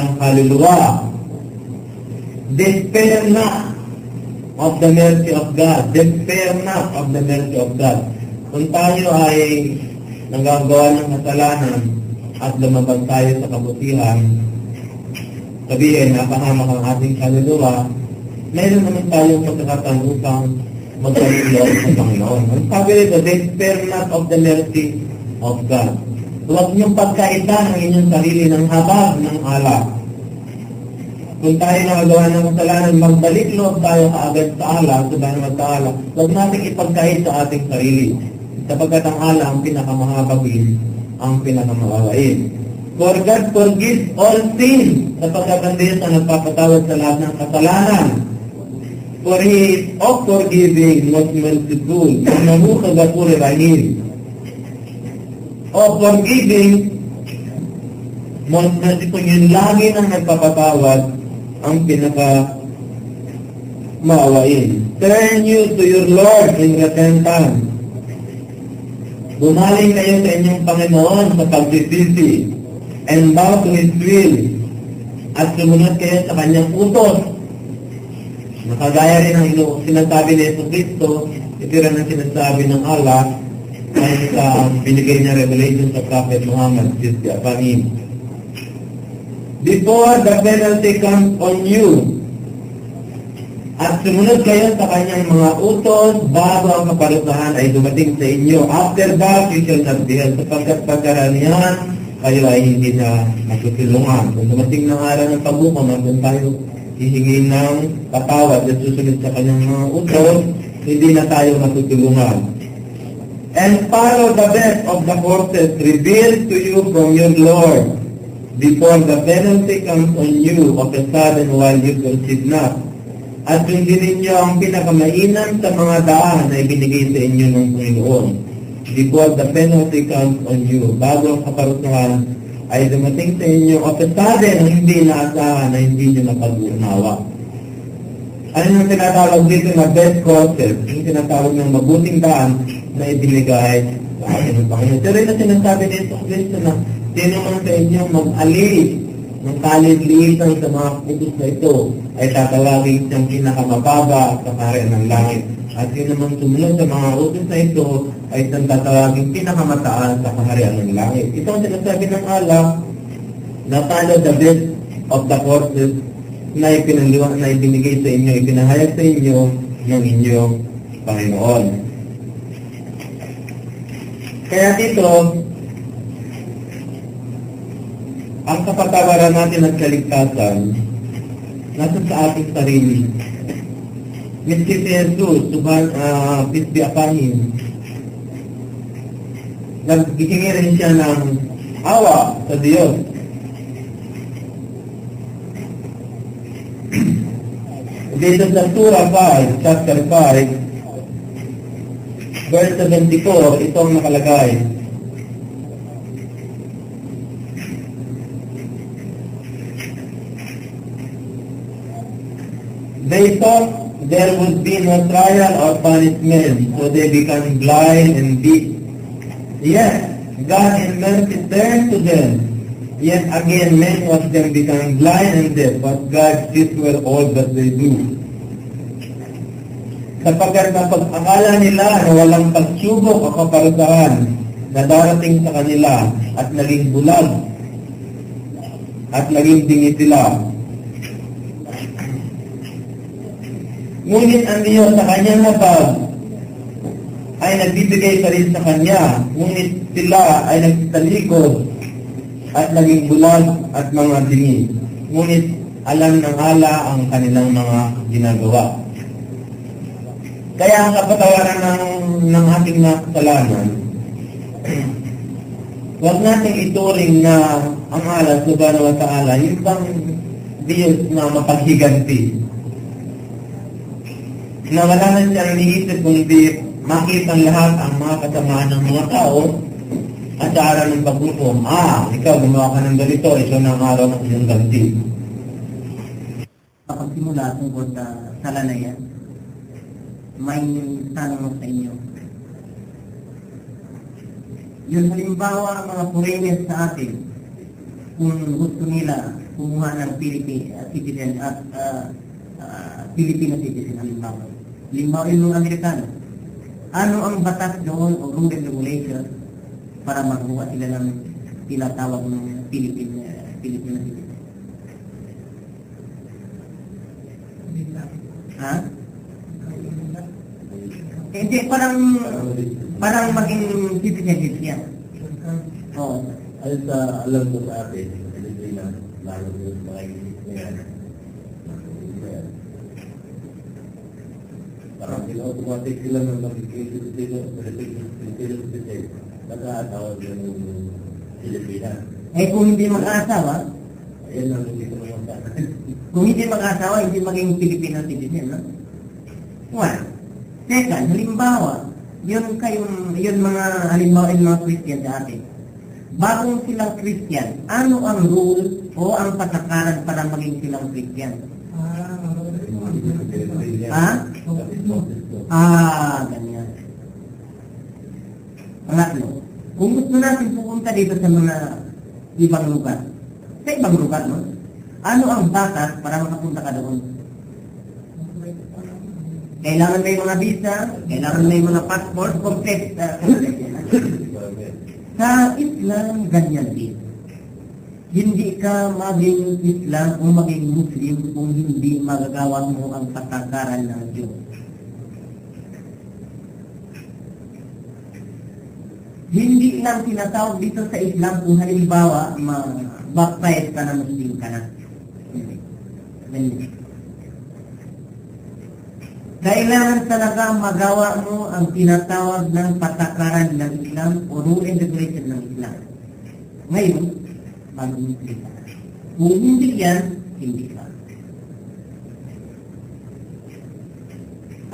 ng kaluluwa. Despair not of the mercy of God. Despair not of the mercy of God. Kung tayo ay nagagawa ng kasalanan at lumabag tayo sa kabutihan, sabihin, napahamak ang ating kaluluwa, meron naman tayong pagkakataon upang magkaluluwa sa Panginoon. Ang sabi rito, despair not of the mercy of God. Huwag niyong pagkaita ng inyong sarili ng habag ng alak. Kung tayo nakagawa ng kasalanan, magbalik loob tayo kaagad sa ala, sa banang sa ala. Huwag natin ipagkait sa ating sarili. Sapagkat ang ala ang pinakamahabagin, ang pinakamawawain. For God forgives all sin, sapagkat ang Diyos ang nagpapatawad sa lahat ng kasalanan. For He is of forgiving, most merciful, Namu kagapuri rahim. Of forgiving, yun lagi nang nagpapatawad, ang pinaka maawain. Turn you to your Lord in repentance. Bumaling kayo sa inyong Panginoon sa pagsisisi and bow to His will at sumunod kayo sa kanyang utos. Nakagaya rin ang sinasabi ni Yeso Cristo, ito rin ang sinasabi ng Allah ay sa binigay niya revelation sa Prophet Muhammad, Sis Japanin. Before the penalty comes on you, at sumunod kayo sa kanyang mga utos bago ang kaparusahan ay dumating sa inyo. After that, you shall not be held sapagkat pagkaranihan, kayo ay hindi na matutulungan. Kung dumating ng araw ng pabuka, magkong tayo hihingi ng patawad at susunod sa kanyang mga utos, hindi na tayo matutulungan. And follow the best of the horses revealed to you from your Lord before the penalty comes on you of a sudden while you conceive not. At sundin ninyo ang pinakamainam sa mga daan na ibinigay sa inyo ng Panginoon. Before the penalty comes on you, bago ang kaparusahan ay dumating sa inyo of a sudden na hindi naasahan na hindi nyo napag-unawa. Ano yung tinatawag dito na best courses? Yung tinatawag ng mabuting daan na ibinigay sa atin ng Panginoon. Pero yung sinasabi nito Kristo na sino man sa inyo mag-alis ng kalilitan sa mga putos na ito ay tatawagin siyang pinakamababa sa kaharian ng langit. At sino man sumunod sa mga utos na ito ay siyang tatawagin pinakamataas sa kaharian ng langit. Ito ang sinasabi ng Allah na follow the best of the courses na ipinaliwa na ibinigay sa inyo, ipinahayag sa inyo ng inyong Panginoon. Kaya dito, ang kapatawaran natin at kaligtasan nasa sa ating sarili. Miski si Jesus, subhan, uh, peace be upon rin siya ng awa sa Diyos. Dito sa Surah 5, chapter 5, verse 74, ito ang nakalagay. They thought there would be no trial or punishment, so they become blind and deaf. Yes, God in mercy turned to them. Yet again, many of them become blind and deaf, but God sees well all that they do. Sapagkat kapag akala nila na walang pagsubok o kaparusahan na darating sa kanila at naging bulag at naging dingi sila, Ngunit ang Diyos sa kanyang habag ay nagbibigay pa rin sa Kanya. Ngunit sila ay nagtalikod at naging bulag at mga dingi. Ngunit alam ng ala ang kanilang mga ginagawa. Kaya ang kapatawaran ng, ng ating nakasalanan, huwag natin ituring na ang ala, subhanahu wa ta'ala, yung bang Diyos na mapaghiganti? Na wala na siyang iniisip kundi makita lahat ang mga kasamaan ng mga tao at sa araw ng paghukom, ah, ikaw gumawa ka ng ganito, ito na ang araw ng iyong ganti. Pagsimula tungkol sa sala na yan, may tanong sa inyo. Yung halimbawa ang mga foreigners sa atin, kung gusto nila kumuha ng Philippine uh, citizen at uh, uh, Filipino citizen halimbawa. Halimbawa yung Amerikano. Ano ang batas doon o rule and regulation para makuha sila ng tinatawag ng Philippine uh, Filipino citizen? Ha? Hindi, parang parang maging citizenship niya. Oo. Ay sa alam ko sa atin, hindi na lalo yung mga ngayon. Parang sila automatic sila na magiging citizen. Nag-aatawag yung Pilipinas. Eh kung hindi mag-aasawa, Ayun ang hindi ko sa kung hindi mag-aasawa, hindi maging Filipino citizen, no? One. Second, halimbawa, yun kayong, yun mga, halimbawa yung mga Christian sa atin. Bagong silang Christian, ano ang rule o ang patakaran para maging silang Christian? Ha? Ah, ganyan. Pangatlo, kung gusto natin pupunta dito sa mga ibang lugar, sa ibang lugar, no? Ano ang batas para makapunta ka doon? Kailangan may mga visa, kailangan may mga passport, complete. Uh, complete yan. sa Islam, ganyan din. Hindi ka maging Islam o maging Muslim kung hindi magagawa mo ang patakaran ng Diyos. Hindi lang tinatawag dito sa Islam kung halimbawa ma-baptize ka na Muslim ka na. Ganyan. Kailangan talaga magawa mo ang tinatawag ng patakaran ng Islam o rule and regulation ng Islam. Ngayon, mag-Muslim ka. Kung hindi yan, hindi ka.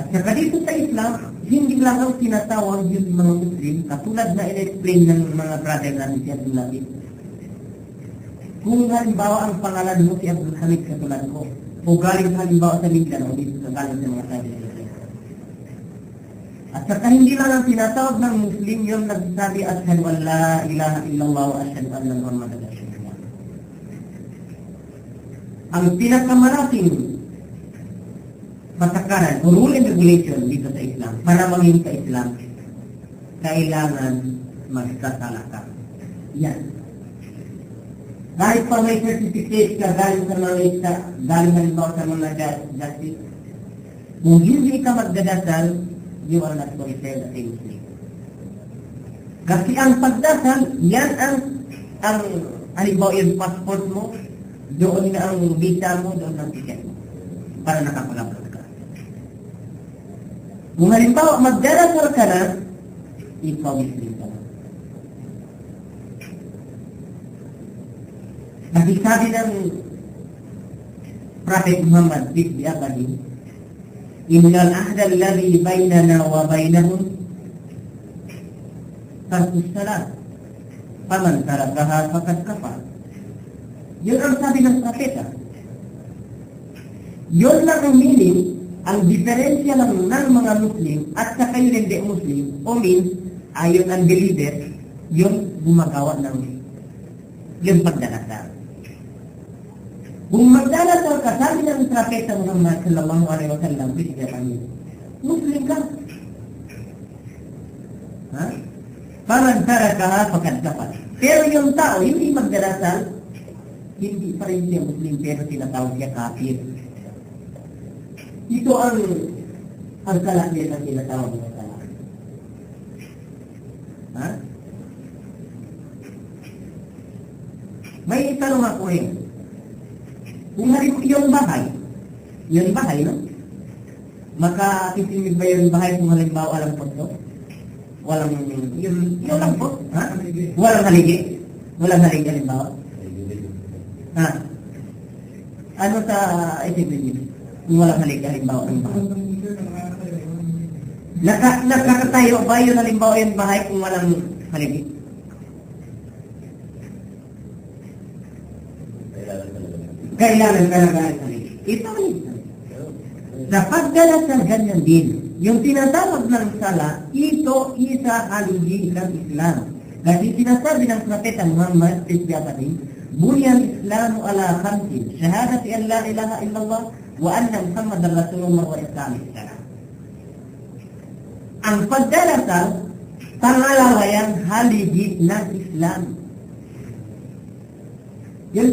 At saka dito sa Islam, hindi lang ang tinatawag yung mga Muslim, katulad na in-explain ng mga brother natin si Abdul Hamid. Kung halimbawa ang pangalan mo si Abdul Hamid katulad ko, o galing halimbawa sa Mindanao, galing sa mga tayo At saka hindi lang ang tinatawag ng Muslim yung nagsabi ashhadu an la ilaha illallah wa ashhadu anna Muhammadan Rasulullah. Ang pinakamalaking patakaran o rule and regulation dito sa Islam para maging ka Islam, kailangan magkasala ka. Yan. Kahit pa may certificate ka galing sa mga isa, galing halimbawa sa mga justice, kung hindi ka magdadasal, you are not considered as a Muslim. Kasi ang pagdasal, yan ang, ang halimbawa yung passport mo, doon na ang visa mo, doon ang ticket mo, para nakapalapot ka. Kung halimbawa magdarasal ka na, ikaw Muslim ka na. Kasi sabi ng Prophet Muhammad, peace be upon him, Ahda alladhi bainana wa bainahum tarkus salat. Paman tarakaha fakat kafar. Yun ang sabi ng propeta. Yun lang ang meaning, ang diferensya lang ng mga Muslim at sa kayo hindi Muslim, o means, ayon ang believer, yung gumagawa ng yung pagdarasal. Kung magdarasal ka, sabi ng propeta Muhammad sallallahu alaihi wa sallam, bisya kami, Muslim ka. Ha? Parang tarakaha pagkat dapat. Pero yung tao, hindi magdarasal, hindi pa rin siya Muslim, pero tinatawag siya kafir. Ito ang ang kalakihan ng tinatawag ng sala. Ha? May itanong ako eh. Halimbawa yung bahay, yung bahay, no? Makatisimig ba yung bahay kung halimbawa walang puso? Walang, yung, yung lang po, ha? Walang haligi? Walang haligi halimbawa? Ha? Ano sa isipin Kung walang haligi halimbawa ng bahay? Naka, nakakatayo ba yun halimbawa yung bahay kung walang haligi? kailangan talagaan sa sarili. Ito ang Sa pagdala sa ganyan din, yung tinatawag ng sala, ito isa haligi ng Islam. Kasi sinasabi ng Propeta Muhammad, peace be upon him, Bunyan Islamu ala khamsin, shahadati an la ilaha illallah, wa anna Muhammad Rasulullah wa Islam Islam. Ang pagdalasal, pangalawa yan haligi ng Islam. Yun,